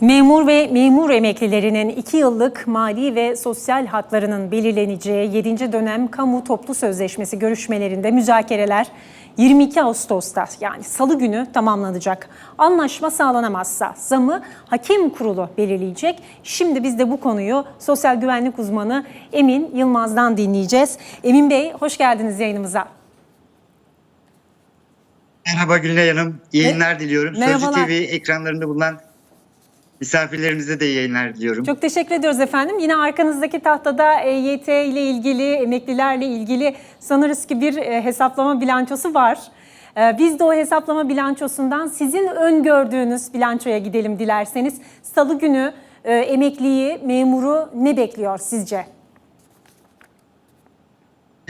Memur ve memur emeklilerinin 2 yıllık mali ve sosyal haklarının belirleneceği 7. dönem kamu toplu sözleşmesi görüşmelerinde müzakereler 22 Ağustos'ta yani salı günü tamamlanacak. Anlaşma sağlanamazsa zamı hakem kurulu belirleyecek. Şimdi biz de bu konuyu sosyal güvenlik uzmanı Emin Yılmaz'dan dinleyeceğiz. Emin Bey hoş geldiniz yayınımıza. Merhaba Gülnay Hanım. İyi yayınlar diliyorum. Sözcü merhabalar. TV ekranlarında bulunan misafirlerimize de yayınlar diliyorum. Çok teşekkür ediyoruz efendim. Yine arkanızdaki tahtada EYT ile ilgili, emeklilerle ilgili sanırız ki bir e, hesaplama bilançosu var. E, Biz de o hesaplama bilançosundan sizin öngördüğünüz bilançoya gidelim dilerseniz. Salı günü e, emekliyi, memuru ne bekliyor sizce?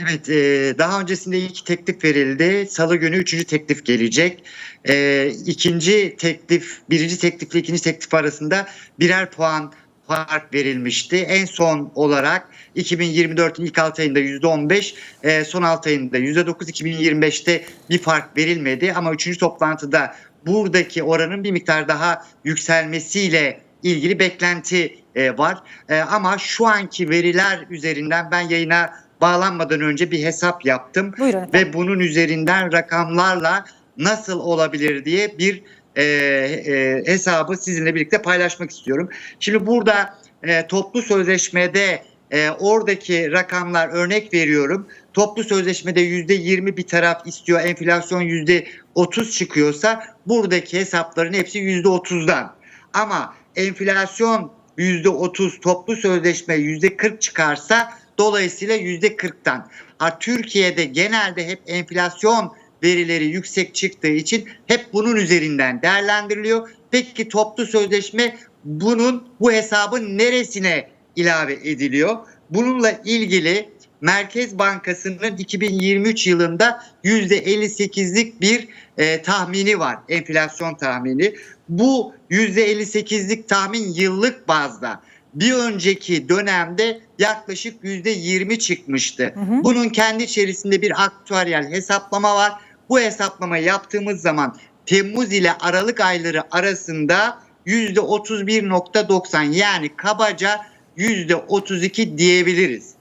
Evet, e, daha öncesinde ilk teklif verildi. Salı günü üçüncü teklif gelecek. E, ikinci teklif, birinci teklifle ikinci teklif arasında birer puan fark verilmişti. En son olarak 2024'ün ilk 6 ayında %15, e, son 6 ayında %9, 2025'te bir fark verilmedi. Ama üçüncü toplantıda buradaki oranın bir miktar daha yükselmesiyle ilgili beklenti e, var. E, ama şu anki veriler üzerinden ben yayına bağlanmadan önce bir hesap yaptım Buyurun efendim. ve bunun üzerinden rakamlarla nasıl olabilir diye bir e, e, hesabı sizinle birlikte paylaşmak istiyorum. Şimdi burada e, toplu sözleşmede e, oradaki rakamlar örnek veriyorum. Toplu sözleşmede yüzde yirmi bir taraf istiyor, enflasyon yüzde otuz çıkıyorsa buradaki hesapların hepsi yüzde otuzdan. Ama enflasyon yüzde otuz, toplu sözleşme yüzde kırk çıkarsa dolayısıyla yüzde kırktan. Ha, Türkiye'de genelde hep enflasyon verileri yüksek çıktığı için hep bunun üzerinden değerlendiriliyor. Peki toplu sözleşme bunun bu hesabın neresine ilave ediliyor? Bununla ilgili Merkez Bankası'nın 2023 yılında %58'lik bir e, tahmini var. Enflasyon tahmini. Bu %58'lik tahmin yıllık bazda. Bir önceki dönemde yaklaşık %20 çıkmıştı. Bunun kendi içerisinde bir aktüeryel hesaplama var. Bu hesaplamayı yaptığımız zaman Temmuz ile Aralık ayları arasında %31.90 yani kabaca %32 diyebiliriz.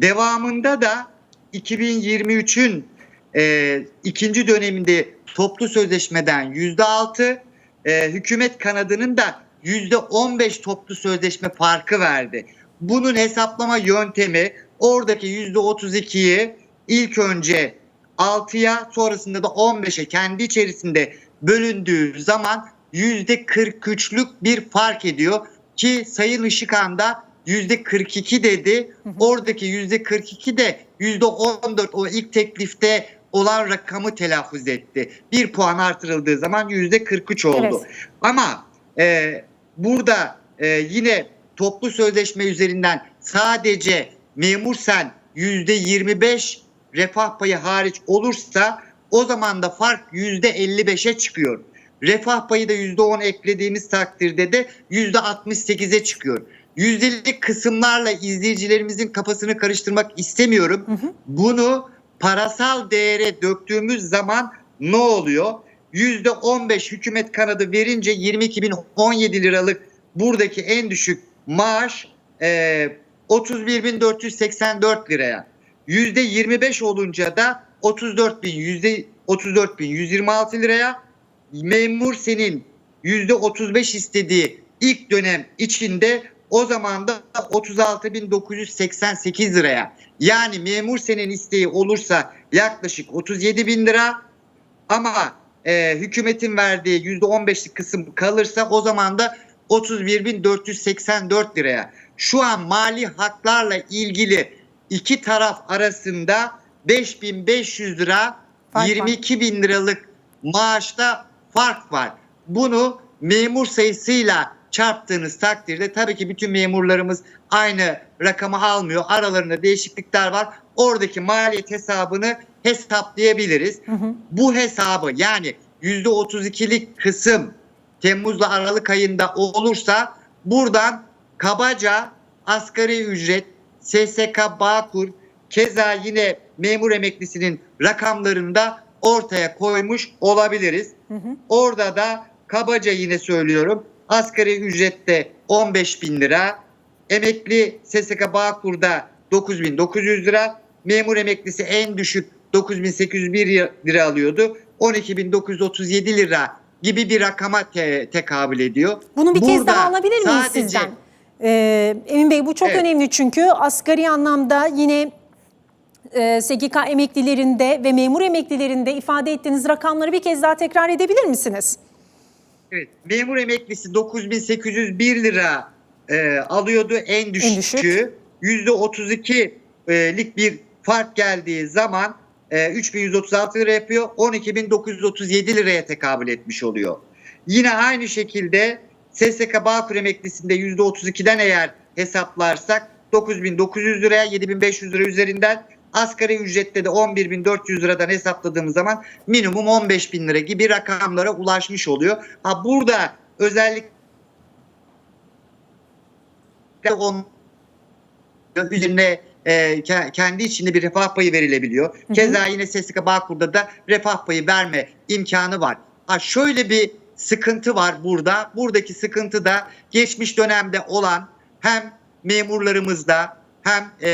Devamında da 2023'ün e, ikinci döneminde toplu sözleşmeden %6, e, hükümet kanadının da %15 toplu sözleşme farkı verdi. Bunun hesaplama yöntemi oradaki %32'yi ilk önce 6'ya sonrasında da 15'e kendi içerisinde bölündüğü zaman %43'lük bir fark ediyor ki Sayın Işıkhan da %42 dedi. Oradaki %42 de %14 o ilk teklifte olan rakamı telaffuz etti. Bir puan artırıldığı zaman %43 oldu. Evet. Ama e, burada e, yine toplu sözleşme üzerinden sadece memur sen %25 refah payı hariç olursa o zaman da fark %55'e çıkıyor. Refah payı da %10 eklediğimiz takdirde de %68'e çıkıyor. Yüzdelik kısımlarla izleyicilerimizin kafasını karıştırmak istemiyorum. Bunu parasal değere döktüğümüz zaman ne oluyor? %15 hükümet kanadı verince 22.017 liralık buradaki en düşük maaş e, 31.484 liraya. %25 olunca da 34.000 yüzde 34.126 liraya. Memur senin %35 istediği ilk dönem içinde o zaman da 36.988 liraya. Yani memur senin isteği olursa yaklaşık 37 bin lira ama e, hükümetin verdiği %15'lik kısım kalırsa o zaman da 31.484 liraya. Şu an mali haklarla ilgili iki taraf arasında 5500 lira Fark var. 22 bin liralık maaşta fark var. Bunu memur sayısıyla çarptığınız takdirde tabii ki bütün memurlarımız aynı rakamı almıyor. Aralarında değişiklikler var. Oradaki maliyet hesabını hesaplayabiliriz. Bu hesabı yani %32'lik kısım Temmuz'la Aralık ayında olursa buradan kabaca asgari ücret, SSK Bağkur, keza yine memur emeklisinin rakamlarını da ortaya koymuş olabiliriz. Orada da kabaca yine söylüyorum Asgari ücrette 15 bin lira. Emekli SSK Bağkur'da 9900 lira. Memur emeklisi en düşük 9801 lira alıyordu. 12937 lira gibi bir rakama te- tekabül ediyor. Bunu bir kez Burada daha alabilir miyiz sadece- sizden? Ee, Emin Bey bu çok Evet. önemli çünkü asgari anlamda yine e, SGK emeklilerinde ve memur emeklilerinde ifade ettiğiniz rakamları bir kez daha tekrar edebilir misiniz? Evet, memur emeklisi 9801 lira e, alıyordu en düşük. düşüğü. %32'lik bir fark geldiği zaman e, 3136 lira yapıyor. 12937 liraya tekabül etmiş oluyor. Yine aynı şekilde SSK Bağkur emeklisinde %32'den eğer hesaplarsak 9900 liraya 7500 lira üzerinden asgari ücrette de 11400 liradan hesapladığımız zaman minimum 15000 lira gibi rakamlara ulaşmış oluyor. Ha burada özellikle üzerine e, ke- kendi içinde bir refah payı verilebiliyor. hı. Keza yine SSK Bağkur'da da refah payı verme imkanı var. Ha şöyle bir sıkıntı var burada. Buradaki sıkıntı da geçmiş dönemde olan hem memurlarımızda hem e,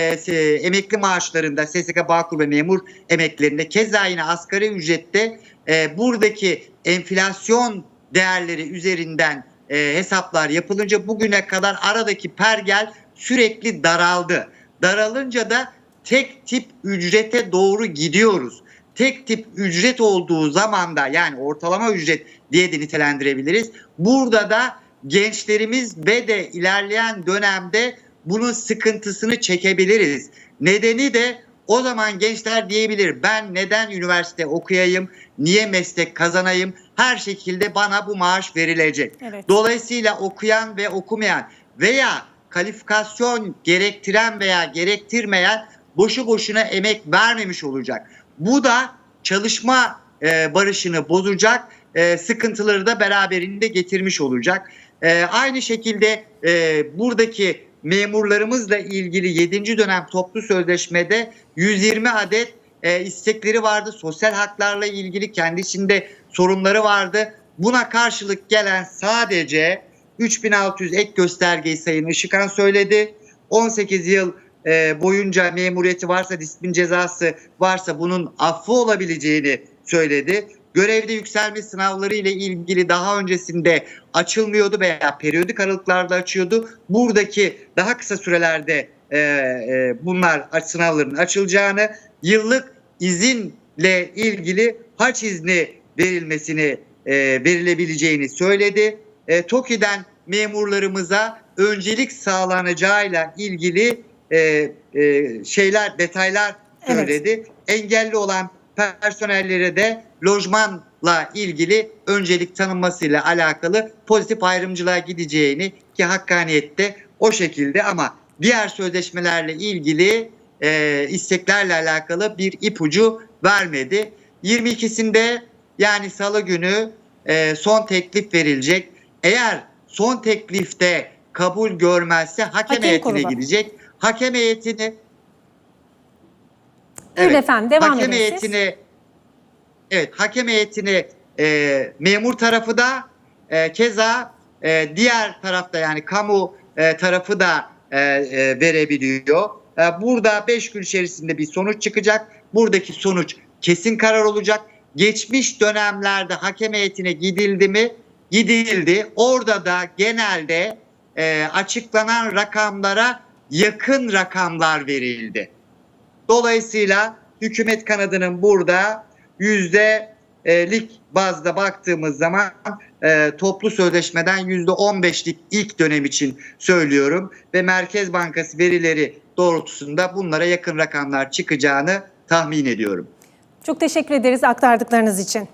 emekli maaşlarında SSK Bağkur ve memur emeklilerinde keza yine asgari ücrette e, buradaki enflasyon değerleri üzerinden e, hesaplar yapılınca bugüne kadar aradaki pergel sürekli daraldı. Daralınca da tek tip ücrete doğru gidiyoruz. Tek tip ücret olduğu zaman da yani ortalama ücret diye de nitelendirebiliriz. Burada da gençlerimiz ve de ilerleyen dönemde bunun sıkıntısını çekebiliriz. Nedeni de o zaman gençler diyebilir ben neden üniversite okuyayım, niye meslek kazanayım, her şekilde bana bu maaş verilecek. Evet. Dolayısıyla okuyan ve okumayan veya kalifikasyon gerektiren veya gerektirmeyen boşu boşuna emek vermemiş olacak. Bu da çalışma e, barışını bozacak, e, sıkıntıları da beraberinde getirmiş olacak. E, aynı şekilde e, buradaki memurlarımızla ilgili 7. dönem toplu sözleşmede 120 adet e, istekleri vardı. Sosyal haklarla ilgili kendisinde sorunları vardı. Buna karşılık gelen sadece 3600 ek göstergeyi Sayın Işıkhan söyledi. 18 yıl e, boyunca memuriyeti varsa, disiplin cezası varsa bunun affı olabileceğini söyledi. Görevde yükselme sınavları ile ilgili daha öncesinde açılmıyordu veya periyodik aralıklarla açıyordu. Buradaki daha kısa sürelerde e, e, bunlar sınavların açılacağını, yıllık izinle ilgili haç izni verilmesini e, verilebileceğini söyledi. E, TOKİ'den memurlarımıza öncelik sağlanacağıyla ilgili e, e, şeyler, detaylar Evet. söyledi. Engelli olan personellere de lojmanla ilgili öncelik tanınmasıyla alakalı pozitif ayrımcılığa gideceğini ki hakkaniyette o şekilde ama diğer sözleşmelerle ilgili e, isteklerle alakalı bir ipucu vermedi. 22'sinde yani salı günü e, son teklif verilecek. Eğer son teklifte kabul görmezse hakem, Hakem heyetine kurulu. gidecek. Hakem heyetini Buyurun efendim, devam hakem edin siz. heyetini Evet, hakem heyetini e, memur tarafı da e, keza e, diğer tarafta yani kamu e, tarafı da e, e, verebiliyor. E, burada 5 gün içerisinde bir sonuç çıkacak. Buradaki sonuç kesin karar olacak. Geçmiş dönemlerde hakem heyetine gidildi mi? Gidildi. Orada da genelde e, açıklanan rakamlara yakın rakamlar verildi. Dolayısıyla hükümet kanadının burada yüzde e, lik bazda baktığımız zaman e, toplu sözleşmeden yüzde 15'lik ilk dönem için söylüyorum ve Merkez Bankası verileri doğrultusunda bunlara yakın rakamlar çıkacağını tahmin ediyorum. Çok teşekkür ederiz aktardıklarınız için.